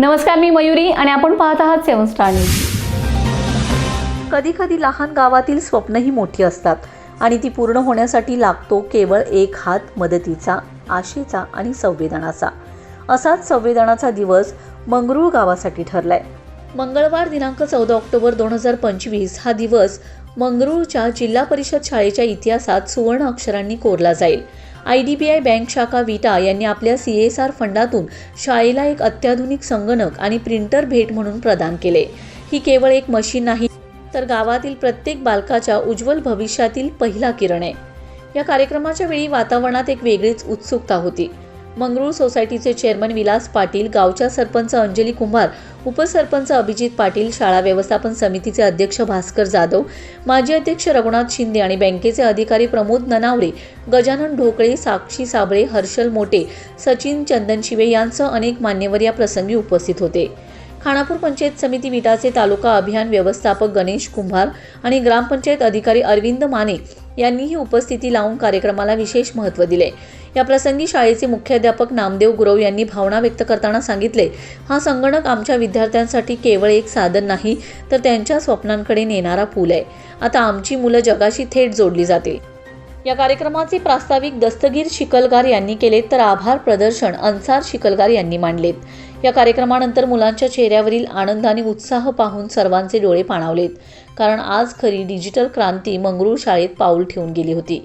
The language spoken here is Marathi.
नमस्कार मी मयुरी आणि आपण पाहत आहात सेवन स्टार न्यूज. कधी कधी लहान गावातील स्वप्नही मोठी असतात आणि ती पूर्ण होण्यासाठी लागतो केवळ एक हात मदतीचा आशेचा आणि संवेदनाचा. असाच संवेदनाचा दिवस मंगरूळ गावासाठी ठरलाय. मंगळवार दिनांक चौदा ऑक्टोबर दोन हजार पंचवीस हा दिवस मंगरूळच्या जिल्हा परिषद शाळेच्या इतिहासात सुवर्ण अक्षरांनी कोरला जाईल. I D B I bank शाखा विटा यांनी आपल्या सी एस आर फंडातून शाळेला एक अत्याधुनिक संगणक आणि प्रिंटर भेट म्हणून प्रदान केले. ही केवळ एक मशीन नाही तर गावातील प्रत्येक बालकाच्या उज्ज्वल भविष्यातील पहिला किरण आहे. या कार्यक्रमाच्या वेळी वातावरणात एक वेगळीच उत्सुकता होती. मंगरूळ सोसायटीचे चेअरमन विलास पाटील गावच्या सरपंच अंजली कुंभार उपसरपंच अभिजित पाटील शाळा व्यवस्थापन समितीचे अध्यक्ष भास्कर जाधव माजी अध्यक्ष रघुनाथ शिंदे आणि बँकेचे अधिकारी प्रमोद ननावरे गजानन ढोकळे साक्षी साबळे हर्षल मोटे सचिन चंदनशिवे यांसह अनेक मान्यवर या प्रसंगी उपस्थित होते. खानापूर पंचायत समिती विटाचे तालुका अभियान व्यवस्थापक गणेश कुंभार आणि ग्रामपंचायत अधिकारी अरविंद माने यांनीही उपस्थिती लावून कार्यक्रमाला विशेष महत्त्व दिले. या प्रसंगी शाळेचे मुख्याध्यापक नामदेव गुरव यांनी भावना व्यक्त करताना सांगितले हा संगणक आमच्या विद्यार्थ्यांसाठी केवळ एक साधन नाही तर त्यांच्या स्वप्नांकडे नेणारा पूल आहे. आता आमची मुलं जगाशी थेट जोडली जातील. या कार्यक्रमाचे प्रास्ताविक दस्तगीर शिकलगार यांनी केले तर आभार प्रदर्शन अन्सार शिकलगार यांनी मांडलेत या कार्यक्रमानंतर मुलांच्या चेहऱ्यावरील आनंद आणि उत्साह पाहून सर्वांचे डोळे पाणावलेत कारण आज खरी डिजिटल क्रांती मंगरूळ शाळेत पाऊल ठेवून गेली होती.